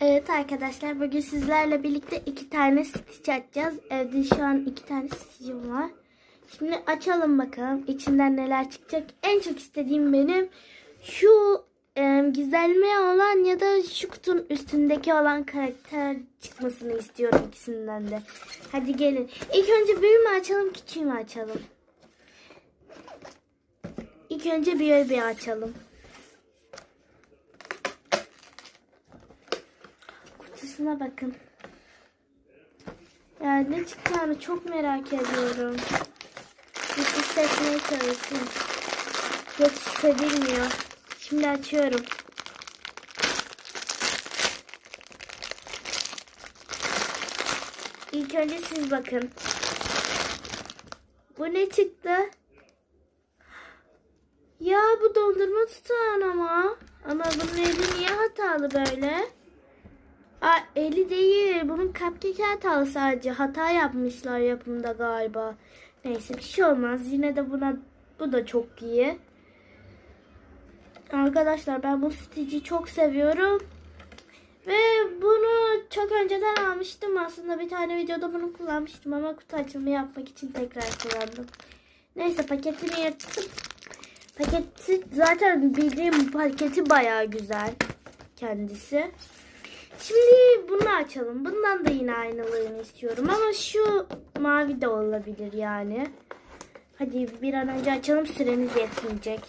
Evet arkadaşlar bugün sizlerle birlikte iki tane stitch açacağız. Evde şu an iki tane stitch'im var. Şimdi açalım bakalım içinden neler çıkacak. En çok istediğim benim şu e, gizlenme olan ya da şu kutunun üstündeki olan karakter çıkmasını istiyorum ikisinden de. Hadi gelin. İlk önce büyüğü mü açalım küçüğü mü açalım? İlk önce büyüğü bir açalım. Kutusuna bakın. Ya ne çıkacağını çok merak ediyorum. Bir hissetmeye çalışayım. Geç hissedilmiyor. Şimdi açıyorum. İlk önce siz bakın. Bu ne çıktı? Ya bu dondurma tutan ama. Ama bunun eli niye hatalı böyle? Aa, eli değil. Bunun cupcake hatalı sadece. Hata yapmışlar yapımda galiba. Neyse bir şey olmaz. Yine de buna bu da çok iyi. Arkadaşlar ben bu Stitch'i çok seviyorum. Ve bunu çok önceden almıştım. Aslında bir tane videoda bunu kullanmıştım ama kutu açımı yapmak için tekrar kullandım. Neyse paketini yırttım. Paketi zaten bildiğim paketi baya güzel kendisi. Şimdi bunu açalım. Bundan da yine aynılığını istiyorum ama şu mavi de olabilir yani. Hadi bir an önce açalım süremiz yetmeyecek.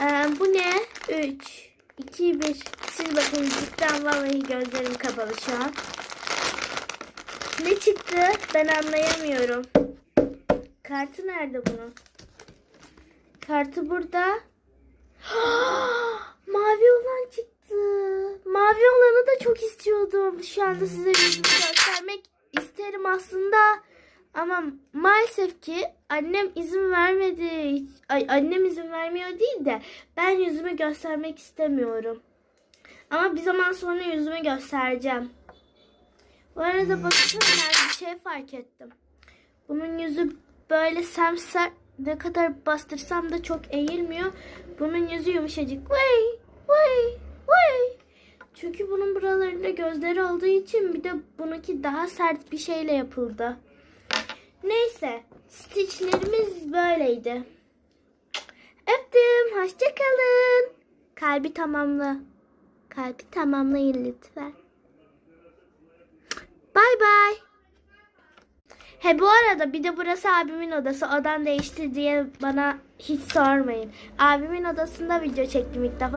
Ee, bu ne? 3, 2, 1. Siz bakın cidden vallahi gözlerim kapalı şu an. Ne çıktı? Ben anlayamıyorum. Kartı nerede bunun? Kartı burada. Mavi olanı da çok istiyordum. Şu anda size yüzümü göstermek isterim aslında. Ama maalesef ki annem izin vermedi. Ay, annem izin vermiyor değil de ben yüzümü göstermek istemiyorum. Ama bir zaman sonra yüzümü göstereceğim. Bu arada bakın ben bir şey fark ettim. Bunun yüzü böyle semser ne kadar bastırsam da çok eğilmiyor. Bunun yüzü yumuşacık. Vay vay. Çünkü bunun buralarında gözleri olduğu için bir de bununki daha sert bir şeyle yapıldı. Neyse stitchlerimiz böyleydi. Öptüm. Hoşçakalın. Kalbi tamamla. Kalbi tamamlayın lütfen. Bay bay. He bu arada bir de burası abimin odası. Odan değişti diye bana hiç sormayın. Abimin odasında video çektim ilk defa.